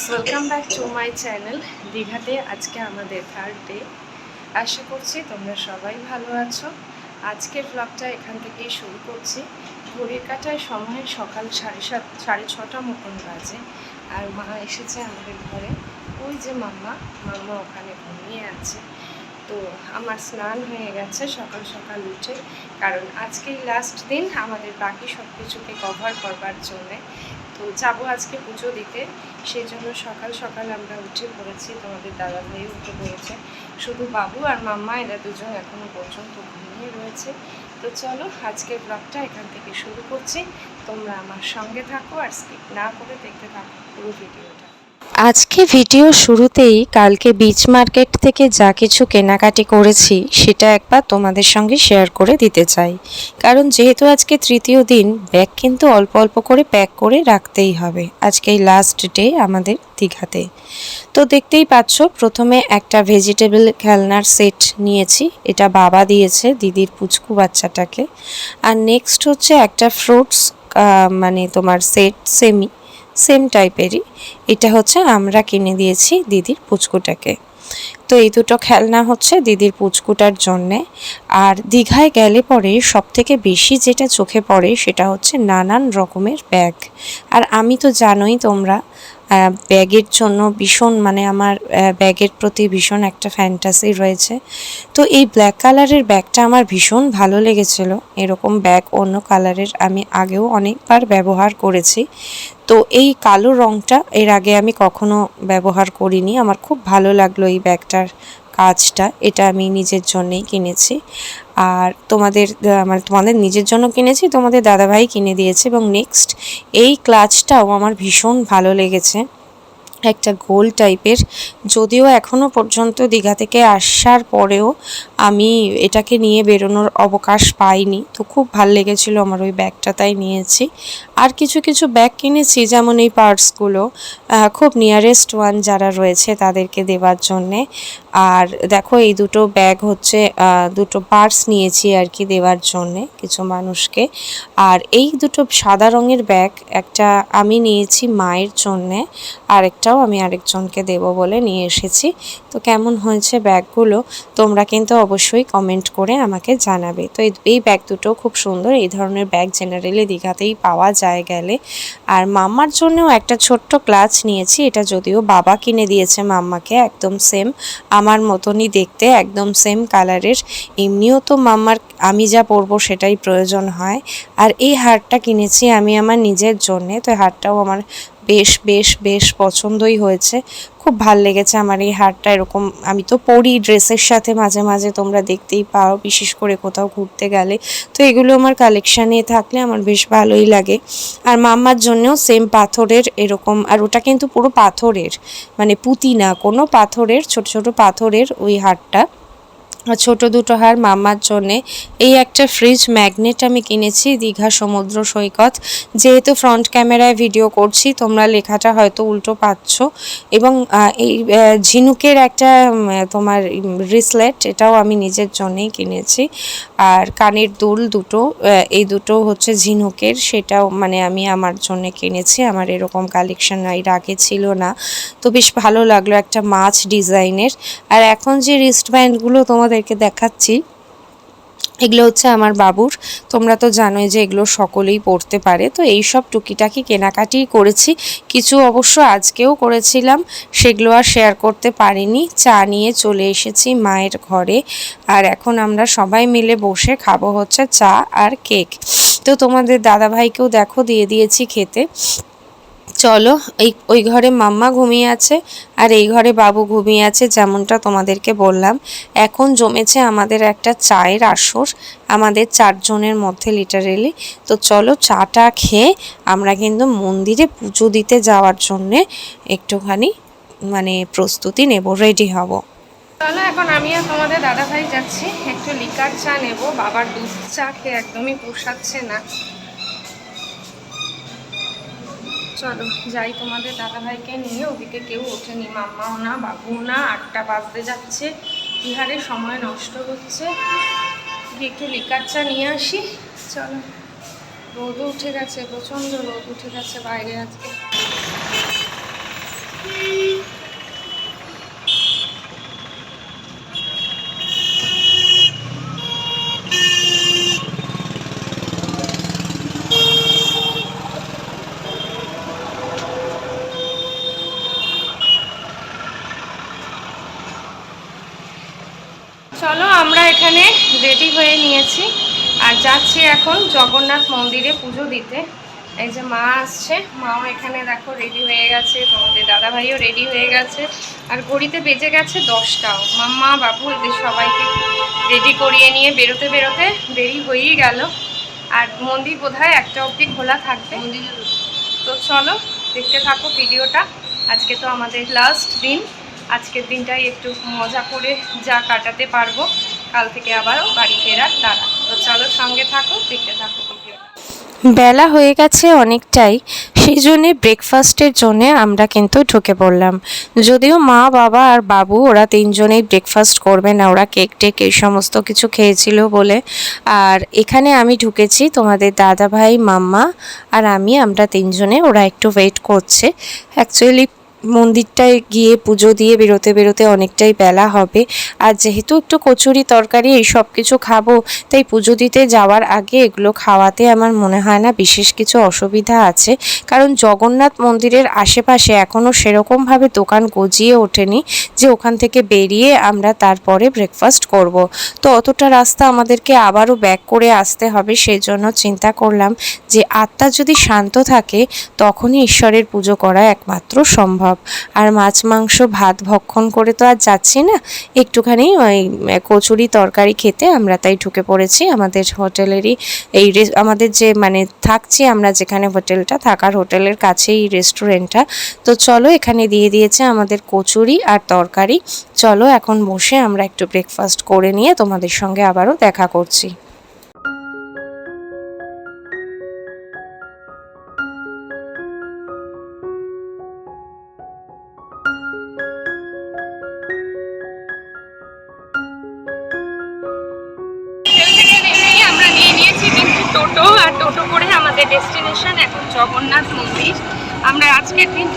Guys welcome back to my channel দীঘাতে আজকে আমাদের থার্ড ডে আশা করছি তোমরা সবাই ভালো আছো। আজকের ব্লগটা এখান থেকেই শুরু করছি। ঘড়ির কাটায় সময় সকাল সাড়ে সাত, সাড়ে ছটা মতন বাজে। আর মা এসেছে আমাদের ঘরে। ওই যে মাম্মা মাম্মা ওখানে ঘুমিয়ে আছে। তো আমার স্নান হয়ে গেছে সকাল সকাল উঠে। কারণ আজকেই লাস্ট দিন আমাদের বাকি সব কিছুকে কভার করবার জন্যে। তো যাব আজকে পুজো দিতে। সেই জন্য সকাল সকাল আমরা উঠে পড়েছি। তোমাদের দাদা ভাই উঠে পড়েছে। শুধু বাবু আর মাম্মা, এরা দুজন এখনও পর্যন্ত ঘুমিয়ে রয়েছে। তো চলো আজকের ব্লগটা এখান থেকে শুরু করছি। তোমরা আমার সঙ্গে থাকো আর স্কিপ না করে দেখতে থাকো পুরো ভিডিওটা আজকে ভিডিও শুরুতেই কালকে বিচ মার্কেট থেকে যা কিছু কেনাকাটি করেছি, সেটা একবার তোমাদের সঙ্গে শেয়ার করে দিতে চাই। কারণ যেহেতু আজকে তৃতীয় দিন ব্যাগ কিন্তু অল্প অল্প করে প্যাক করে রাখতেই হবে। আজকে লাস্ট ডে আমাদের দীঘাতে। তো দেখতেই পাচ্ছ, প্রথমে একটা ভেজিটেবল খেলনার সেট নিয়েছি। এটা বাবা দিয়েছে দিদির পুচকু বাচ্চাটাকে। আর নেক্সট হচ্ছে একটা ফ্রুটস মানে তোমার সেট সেমি সেম টাইপেরই। এটা হচ্ছে আমরা কিনে দিয়েছি দিদির পুচকুটাকে। তো এই দুটো খেলনা হচ্ছে দিদির পুচকুটার জন্যে। আর দীঘায় গেলে পরে সবথেকে বেশি যেটা চোখে পড়ে সেটা হচ্ছে নানান রকমের ব্যাগ। আর আমি তো জানোই তোমরা ব্যাগের জন্য ভীষণ মানে আমার ব্যাগের প্রতি ভীষণ একটা ফ্যান্টাসি রয়েছে। তো এই ব্ল্যাক কালারের ব্যাগটা আমার ভীষণ ভালো লেগেছিল। এরকম ব্যাগ অন্য কালারের আমি আগেও অনেকবার ব্যবহার করেছি। তো এই কালো রঙটা এর আগে আমি কখনো ব্যবহার করিনি। আমার খুব ভালো লাগল এই ব্যাগটার কাজটা, এটা আমি নিজের জন্যেই কিনেছি। আর তোমাদের মানে তোমাদের নিজের জন্য কিনেছি, তোমাদের দাদাভাই কিনে দিয়েছে এবং নেক্সট এই ক্লাচটাও আমার ভীষণ ভালো লেগেছে। একটা গোল টাইপের। যদিও এখনও পর্যন্ত দীঘা থেকে আসার পরেও আমি এটাকে নিয়ে বেরোনোর অবকাশ পাইনি। তো খুব ভালো লেগেছিল আমার ওই ব্যাগটা, তাই নিয়েছি। আর কিছু কিছু ব্যাগ কিনেছি, যেমন এই পার্টসগুলো। খুব নিয়ারেস্ট ওয়ান যারা রয়েছে তাদেরকে দেওয়ার জন্যে। আর দেখো, এই দুটো ব্যাগ হচ্ছে দুটো পার্টস নিয়েছি আর কি দেওয়ার জন্যে কিছু মানুষকে। আর এই দুটো সাদা রঙের ব্যাগ একটা আমি নিয়েছি মায়ের জন্যে। আরেকটাও আমি আরেকজনকে দেব বলে নিয়ে এসেছি। তো কেমন হয়েছে ব্যাগগুলো? তোমরা কিন্তু অবশ্যই কমেন্ট করে আমাকে জানাবে। তো এই- এই ব্যাগ দুটো খুব সুন্দর, এই ধরনের ব্যাগ জেনারেলি দীঘাতেই পাওয়া যায় গেলে। আর মাম্মার জন্যও একটা ছোট্ট ক্লাচ নিয়েছি, এটা যদিও বাবা কিনে দিয়েছে মাম্মাকে, একদম সেম আমার মতনই দেখতে, একদম সেম কালারের এমনিও তো মাম্মার আমি যা পরবো সেটাই প্রয়োজন হয়। আর এই হারটা কিনেছি আমি আমার নিজের জন্যে। তো হারটাও আমার বেশ বেশ বেশ পছন্দই হয়েছে। খুব ভালো লেগেছে আমার এই হারটা এরকম। আমি তো পরি ড্রেসের সাথে মাঝে মাঝে তোমরা দেখতেই পাও, বিশেষ করে কোথাও ঘুরতে গেলে। তো এগুলো আমার কালেকশানে থাকলে আমার বেশ ভালোই লাগে। আর মাম্মার জন্যও সেম পাথরের এরকম। আর ওটা কিন্তু পুরো পাথরের। মানে পুঁতি না কোনো পাথরের, ছোট ছোট পাথরের ওই হারটা। ছোট দুটো হার মামার জন্যে। এই একটা ফ্রিজ ম্যাগনেট আমি কিনেছি দীঘা সমুদ্র সৈকত। যেহেতু ফ্রন্ট ক্যামেরায় ভিডিও করছি, তোমরা লেখাটা হয়তো উল্টো পাচ্ছ। এবং এই ঝিনুকের একটা তোমার রিসলেট এটাও আমি নিজের জন্যেই কিনেছি। আর কানের দুল দুটো এই দুটো হচ্ছে ঝিনুকের, সেটাও মানে আমি আমার জন্য কিনেছি। আমার এরকম কালেকশন এর আগে ছিল না। তো বেশ ভালো লাগল একটা মাছ ডিজাইনের আর এখন যে রিস্টব্যান্ডগুলো তোমাদেরকে দেখাচ্ছি। এগুলো হচ্ছে আমার বাবুর। তোমরা তো জানোই যে এগুলো সকলেই পড়তে পারে। তো এই সব টুকিটাকি কেনাকাটি করেছি। কিছু অবশ্য আজকেও করেছিলাম। সেগুলো আর শেয়ার করতে পারিনি। চা নিয়ে চলে এসেছি মায়ের ঘরে। আর এখন আমরা সবাই মিলে বসে খাব হচ্ছে চা আর কেক। তো তোমাদের দাদাভাইকেও দেখো দিয়ে দিয়েছি খেতে। চলো, এই, ওই ঘরে মাম্মা ঘুমিয়ে আছে আর এই ঘরে বাবু ঘুমিয়ে আছে যেমনটা তোমাদেরকে বললাম। এখন জমেছে আমাদের একটা চায়ের আসর, আমাদের চারজনের মধ্যে লিটারেলি তো চলো চাটা খেয়ে আমরা কিন্তু মন্দিরে পুজো দিতে যাওয়ার জন্যে একটুখানি মানে প্রস্তুতি নেব রেডি হব। চলো, এখন আমি আর তোমাদের দাদা ভাই যাচ্ছি, একটু লিকার চা নেব, বাবার দুধ চা খেয়ে একদমই পোষাচ্ছে না। চলো, যাই তোমাদের দাদা ভাইকে নিয়ে, ওদিকে কেউ ওঠেনি। মাম্মাও না, বাবু না, আটটা বাজতে যাচ্ছে। বিহারে সময় নষ্ট হচ্ছে। একটু লিকার চা নিয়ে আসি। চলো রোদও উঠে গেছে, প্রচণ্ড রোদ উঠে গেছে বাইরে আজকে চলো আমরা এখানে রেডি হয়ে নিয়েছি আর যাচ্ছি এখন জগন্নাথ মন্দিরে পুজো দিতে। এই যে মা আসছে, মাও এখানে দেখো রেডি হয়ে গেছে, তোমাদের দাদা ভাইও রেডি হয়ে গেছে। আর ঘড়িতে বেজে গেছে দশটাও। মাম্মা, বাবু এদের সবাইকে রেডি করিয়ে নিয়ে বেরোতে বেরোতে দেরি হয়েই গেল। আর মন্দির বোধহয় একটা অবধি খোলা থাকবে। তো চলো, দেখতে থাকো ভিডিওটা। আজকে তো আমাদের লাস্ট দিন। আজকের দিনটাই একটু মজা করে যা কাটাতে পারব। কাল থেকে আবারও বাড়ি ফেরার তারা। তো চলো সঙ্গে থাকো, দেখতে থাকো বেলা হয়ে গেছে অনেকটাই সেই জন্যে ব্রেকফাস্টের জন্যে আমরা কিন্তু ঢুকে পড়লাম। যদিও মা, বাবা আর বাবু, ওরা তিনজনেই ব্রেকফাস্ট করবে না, ওরা কেক টেক এই সমস্ত কিছু খেয়েছিল বলে। আর এখানে আমি ঢুকেছি তোমাদের দাদা ভাই মাম্মা আর আমি, আমরা তিনজনে, ওরা একটু ওয়েট করছে। অ্যাকচুয়ালি মন্দিরটায় গিয়ে পুজো দিয়ে বেরোতে বেরোতে অনেকটাই বেলা হবে। আর যেহেতু একটু কচুরি তরকারি, এই সব কিছু খাব, তাই পুজো দিতে যাওয়ার আগে এগুলো খাওয়াতে আমার মনে হয় না বিশেষ কিছু অসুবিধা আছে। কারণ জগন্নাথ মন্দিরের আশেপাশে এখনও সেরকমভাবে দোকান গজিয়ে ওঠেনি যে ওখান থেকে বেরিয়ে আমরা তারপরে ব্রেকফাস্ট করব। তো অতটা রাস্তা আমাদেরকে আবারও ব্যাক করে আসতে হবে সেই জন্য চিন্তা করলাম যে আত্মা যদি শান্ত থাকে, তখনই ঈশ্বরের পুজো করা একমাত্র সম্ভব। আর মাছ, মাংস, ভাত ভক্ষণ করে তো আর যাচ্ছি না। একটুখানি ওই কচুরি তরকারি খেতে আমরা তাই ঢুকে পড়েছি। আমাদের হোটেলেরই এই আমাদের যে মানে থাকছি আমরা যেখানে হোটেলটা, থাকার হোটেলের কাছেই রেস্টুরেন্টটা। তো চলো এখানে দিয়ে দিয়েছে আমাদের কচুরি আর তরকারি। চলো এখন বসে আমরা একটু ব্রেকফাস্ট করে নিয়ে তোমাদের সঙ্গে আবারও দেখা করছি। আমরা আজকের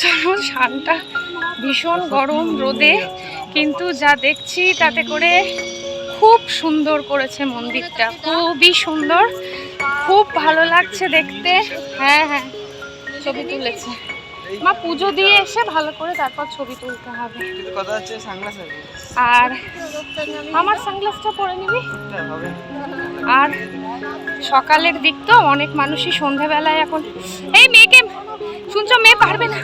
চলো শানটা ভীষণ গরম রোদে কিন্তু যা দেখছি তাতে করে খুব সুন্দর করেছে মন্দিরটা। খুবই সুন্দর খুব ভালো লাগছে দেখতে। হ্যাঁ হ্যাঁ ছবি তুলেছে। মা পুজো দিয়ে এসে ভালো করে তারপর ছবি তুলতে হবে। আর আমার সানগ্লাসটা পরে নিবি? আর সকালের দিক তো অনেক মানুষই সন্ধেবেলায় এখন এই মেয়েকে শুনছো মেয়ে পারবে না।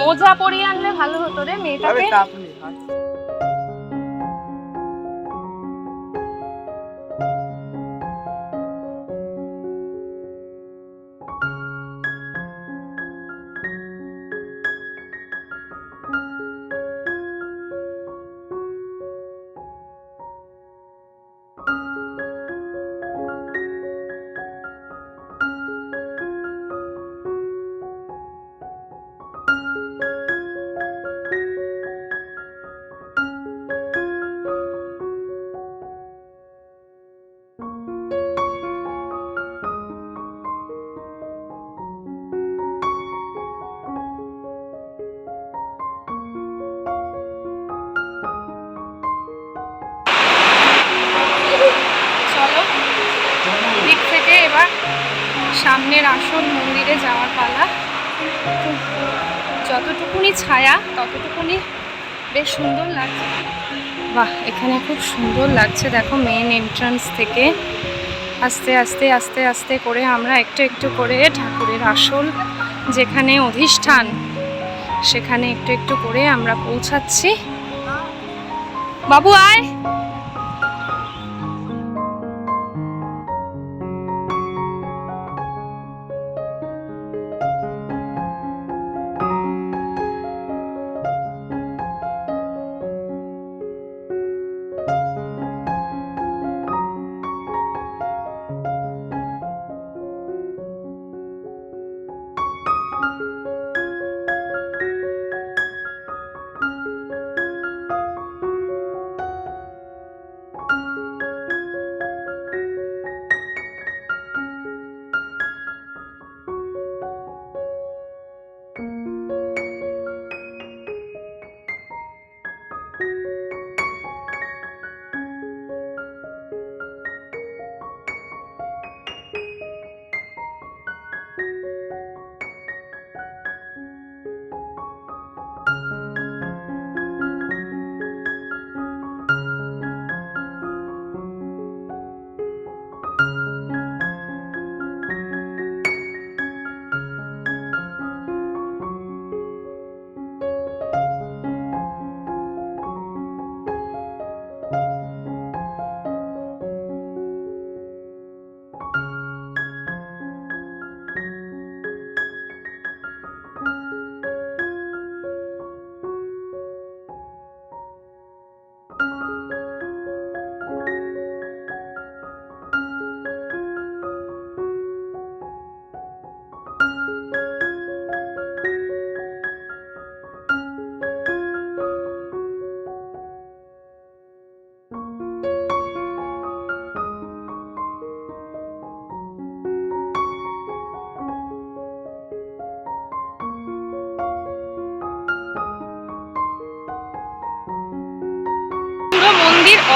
মোজা পরিয়ে আনলে ভালো হতো রে মেয়েটাকে? তাপ আসল মন্দিরে যাওয়ার পালা। যতটুকুনি ছায়া, ততটুকুনি বেশ সুন্দর লাগছে। বাহ, এখানে খুব সুন্দর লাগছে। দেখো মেন এন্ট্রান্স থেকে আস্তে আস্তে আস্তে আস্তে করে আমরা একটু একটু করে ঠাকুরের আসল যেখানে অধিষ্ঠান, সেখানে একটু একটু করে আমরা পৌঁছাচ্ছি। বাবু আয়!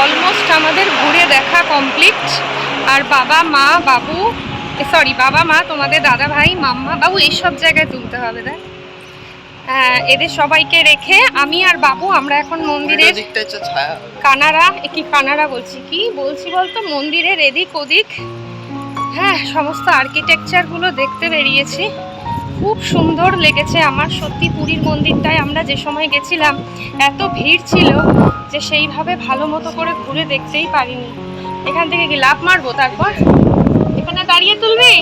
অলমোস্ট আমাদের ঘুরে দেখা কমপ্লিট আর বাবা মা বাবু সরি বাবা মা তোমাদের দাদা ভাই মাম্মা বাবু এইসব জায়গায় তুলতে হবে দেখ। হ্যাঁ, এদের সবাইকে রেখে আমি আর বাবু আমরা এখন মন্দিরের কানারা কি কানারা বলছি? কি বলছি বলতো? মন্দিরের এদিক ওদিক হ্যাঁ সমস্ত আর্কিটেকচারগুলো দেখতে বেরিয়েছি। খুব সুন্দর লেগেছে আমার। সত্যি পুরীর মন্দিরটায় আমরা যে সময় গেছিলাম, এত ভিড় ছিল যে সেইভাবে ভালো মতো করে ঘুরে দেখতেই পারিনি। এখান থেকে কি লাভ মারবো তারপর? এখানে দাঁড়িয়ে তুলবি?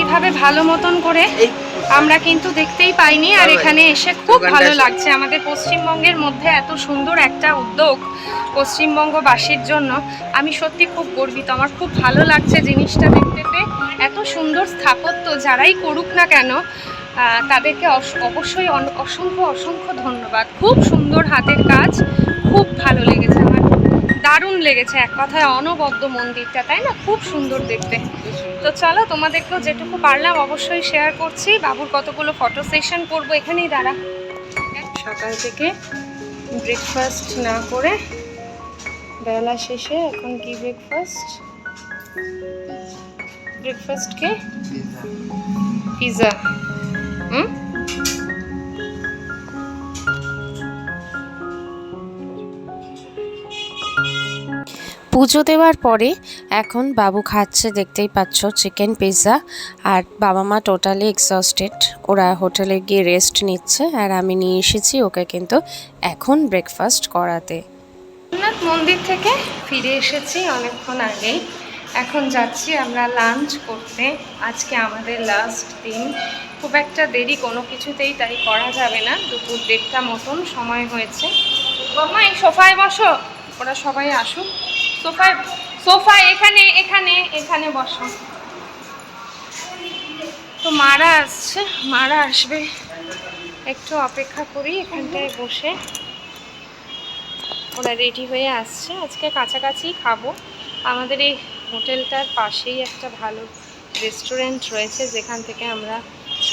এইভাবে ভালো মতন করে আমরা কিন্তু দেখতেই পাইনি আর এখানে এসে খুব ভালো লাগছে। আমাদের পশ্চিমবঙ্গের মধ্যে এত সুন্দর একটা উদ্যোগ পশ্চিমবঙ্গবাসীর জন্য। আমি সত্যি খুব গর্বিত। আমার খুব ভালো লাগছে জিনিসটা দেখতে পেয়ে। এত সুন্দর স্থাপত্য যারাই করুক না কেন তাদেরকে অবশ্যই অসংখ্য অসংখ্য ধন্যবাদ। খুব সুন্দর হাতের কাজ খুব ভালো লেগেছে। দারুণ লেগেছে এক কথায় অনবদ্য মন্দিরটা তাই না? খুব সুন্দর দেখতে। তো চলো তোমাদেরকেও যেটুকু পারলাম অবশ্যই শেয়ার করছি। বাবুর কতগুলো ফটো সেশন করব এখানেই দাঁড়া। সকাল থেকে ব্রেকফাস্ট না করে বেলা শেষে এখন কি ব্রেকফাস্ট ব্রেকফাস্ট কি? পিৎজা হুম? পুজো দেওয়ার পরে এখন বাবু খাচ্ছে, দেখতেই পাচ্ছ চিকেন পিৎজা আর বাবা মা টোটালি এক্সস্টেড ওরা হোটেলে গিয়ে রেস্ট নিচ্ছে আর আমি নিয়ে এসেছি ওকে কিন্তু এখন ব্রেকফাস্ট করাতে। মন্দির থেকে ফিরে এসেছি অনেকক্ষণ আগেই। এখন যাচ্ছি আমরা লাঞ্চ করতে। আজকে আমাদের লাস্ট দিন। খুব একটা দেরি কোনো কিছুতেই তাই করা যাবে না। দুপুর দেড়টা মতন সময় হয়েছে। বাবা এই সোফায় বসো। ওরা সবাই আসুক। সোফায় সোফা এখানে এখানে এখানে বসো। তো মারা আসছে, মারা আসবে। একটু অপেক্ষা করি এখানটায় বসে। ওরা রেডি হয়ে আসছে। আজকে কাছাকাছি খাব। আমাদের এই হোটেলটার পাশেই একটা ভালো রেস্টুরেন্ট রয়েছে, যেখান থেকে আমরা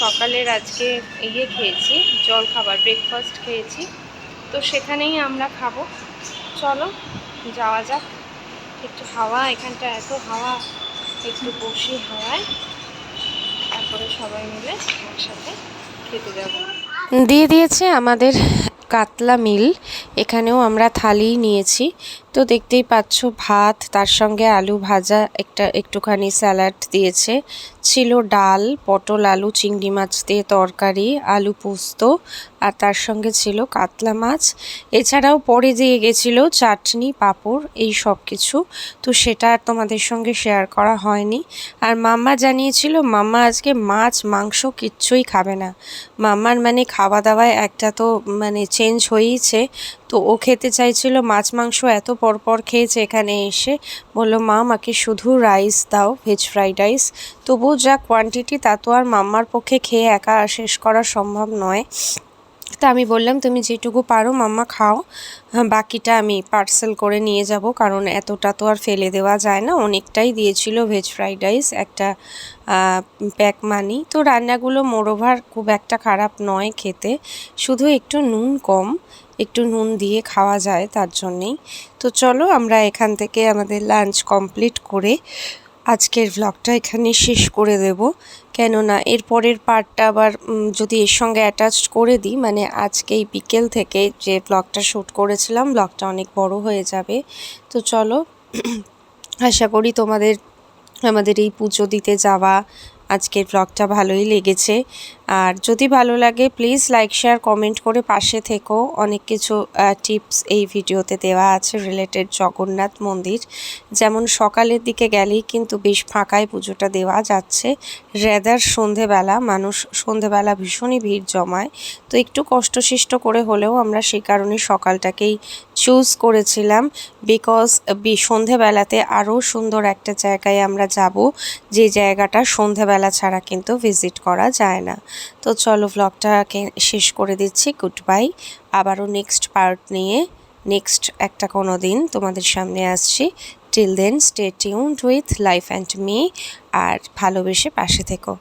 সকালের আজকে ইয়ে খেয়েছি জল খাবার ব্রেকফাস্ট খেয়েছি। তো সেখানেই আমরা খাব। চলো, যাওয়া যাক। একটু হাওয়া, এখানটা এত হাওয়া, একটু বসি হাওয়ায়। তারপরে সবাই মিলে একসাথে খেতে যাব। দিয়ে দিয়েছে আমাদের কাতলা মিল। এখানেও আমরা থালি নিয়েছি। তো দেখতেই পাচ্ছ, ভাত, তার সঙ্গে আলু ভাজা, একটা একটুখানি স্যালাড দিয়েছে। ছিল ডাল, পটল, আলু, চিংড়ি মাছ দিয়ে তরকারি, আলু পোস্ত, আর তার সঙ্গে ছিল কাতলা মাছ। এছাড়াও পরে দিয়ে গেছিল চাটনি, পাঁপড়, এই সব কিছু। তো সেটা আর তোমাদের সঙ্গে শেয়ার করা হয়নি। আর মাম্মা জানিয়েছিল, মাম্মা আজকে মাছ, মাংস কিচ্ছুই খাবে না। মাম্মার মানে খাওয়া দাওয়ায় একটা তো মানে চেঞ্জ হয়েইছে। তো ও খেতে চাইছিল মাছ মাংস এত পরপর খেয়েছে এখানে এসে। বলল মা আমাকে শুধু রাইস দাও ভেজ ফ্রাইড রাইস। তবুও যা কোয়ান্টিটি তা তো আর মাম্মার পক্ষে খেয়ে একা শেষ করা সম্ভব নয়। তা আমি বললাম তুমি যেটুকু পারো মাম্মা খাও। হ্যাঁ, বাকিটা আমি পার্সেল করে নিয়ে যাব কারণ এতটা তো আর ফেলে দেওয়া যায় না। অনেকটাই দিয়েছিল ভেজ ফ্রাইড রাইস একটা প্যাক মানি তো রান্নাগুলো মোরোভার খুব একটা খারাপ নয় খেতে। শুধু একটু নুন কম। একটু নুন দিয়ে খাওয়া যায় তার জন্যেই। তো চলো আমরা এখান থেকে আমাদের লাঞ্চ কমপ্লিট করে আজকের ভ্লগটা এখানে শেষ করে দেব। কেননা এর পরের পার্টটা আবার যদি এর সঙ্গে অ্যাটাচড করে দিই মানে আজকে এই বিকেল থেকে যে ব্লগটা শ্যুট করেছিলাম ব্লগটা অনেক বড় হয়ে যাবে। তো চলো, আশা করি তোমাদের, আমাদের এই পুজো দিতে যাওয়া আজকের ব্লগটা ভালোই লেগেছে। আর যদি ভালো লাগে প্লিজ লাইক শেয়ার কমেন্ট করে পাশে থেকো। অনেক কিছু টিপস এই ভিডিওতে দেওয়া আছে রিলেটেড জগন্নাথ মন্দির। যেমন সকালের দিকে গেলেই কিন্তু বেশ ফাঁকায় পুজোটা দেওয়া যাচ্ছে। রেদার সন্ধেবেলা, মানুষ সন্ধেবেলা ভীষণই ভিড় জমায়। তো একটু কষ্টশিষ্ট করে হলেও আমরা সেই কারণে সকালটাকেই চুজ করেছিলাম। বিকজ সন্ধেবেলাতে আরও সুন্দর একটা জায়গায় আমরা যাব। যে জায়গাটা সন্ধেবেলা ছাড়া কিন্তু ভিজিট করা যায় না। তো চলো ব্লগটাকে শেষ করে দিচ্ছি গুড বাই আবারও নেক্সট পার্ট নিয়ে নেক্সট একটা কোনো দিন তোমাদের সামনে আসছি। Till then stay tuned with life and me আর ভালোবেসে পাশে থেকো।